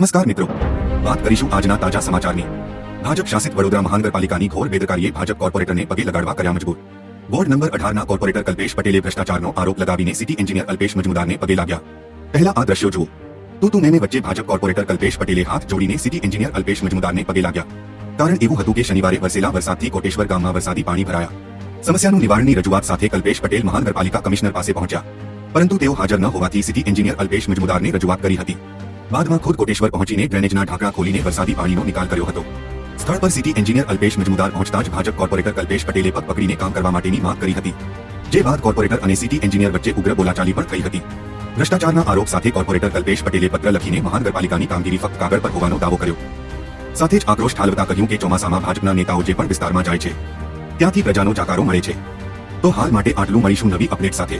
નમસ્કાર મિત્રો વાત કરીશું આજના તાજા સમાચારની ભાજપ શાસિત વડોદરા મહાનગરપાલિકાની ઘોર બેદરકારીએ ભાજપ કોર્પોરેટરને પગે લગાડવા કર્યા મજબૂર વોર્ડ નંબર અઢારના કોર્પોરેટર કલ્પેશ પટેલે ભ્રષ્ટાચારનો આરોપ લગાવીને સિટી એન્જિનિયર અલ્પેશ મજમુદારને પગે લાગ્યા પહેલા આ દ્રશ્યો જુઓ તું તું મેમે વચ્ચે ભાજપ કોર્પોરેટર કલ્પેશ પટેલે હાથ જોડીને સિટી એન્જિનિયર અલ્પેશ મજમુદારને પગે લાગ્યા કારણ એવું હતું કે શનિવારે વરસેલા વરસાદથી કોટેશ્વર ગામમાં વરસાદી પાણી ભરાયા સમસ્યાનું નિવારણની રજૂઆત સાથે કલ્પેશ પટેલ મહાનગરપાલિકા કમિશનર પાસે પહોંચ્યા પરંતુ તેઓ હાજર ન હોવાથી સિટી એન્જિનિયર અલ્પેશ મજમુદારને રજૂઆત કરી હતી બાદમાં ખુદ કોટેશ્વર પહોંચીને ડ્રેનેજના ઢાંકણા ખોલીને વરસાદી પાણીનો નિકાલ કર્યો હતો. સ્થળ પર સિટી એન્જિનિયર અલ્પેશ મજમુદાર પહોંચતા જ ભાજપ કોર્પોરેટર કલ્પેશ પટેલે પગ પકડીને કામ કરવા માટેની માંગ કરી હતી. જે બાદ કોર્પોરેટર અને સિટી એન્જિનિયર વચ્ચે ઉગ્ર બોલાચાલી પણ થઈ હતી. ભ્રષ્ટાચારના આરોપ સાથે કોર્પોરેટર કલ્પેશ પટેલે પત્ર લખીને મહાનગરપાલિકાની કામગીરી ફક્ત કાગળ પર હોવાનો દાવો કર્યો. સાથે જ આક્રોશ ઠાલવતા કહ્યું કે ચોમાસામાં ભાજપના નેતાઓ જે પણ વિસ્તારમાં જાય છે, ત્યાંથી પ્રજાનો જાકારો મળે છે. તો હાલ માટે આટલું મળીશું નવી અપડેટ સાથે.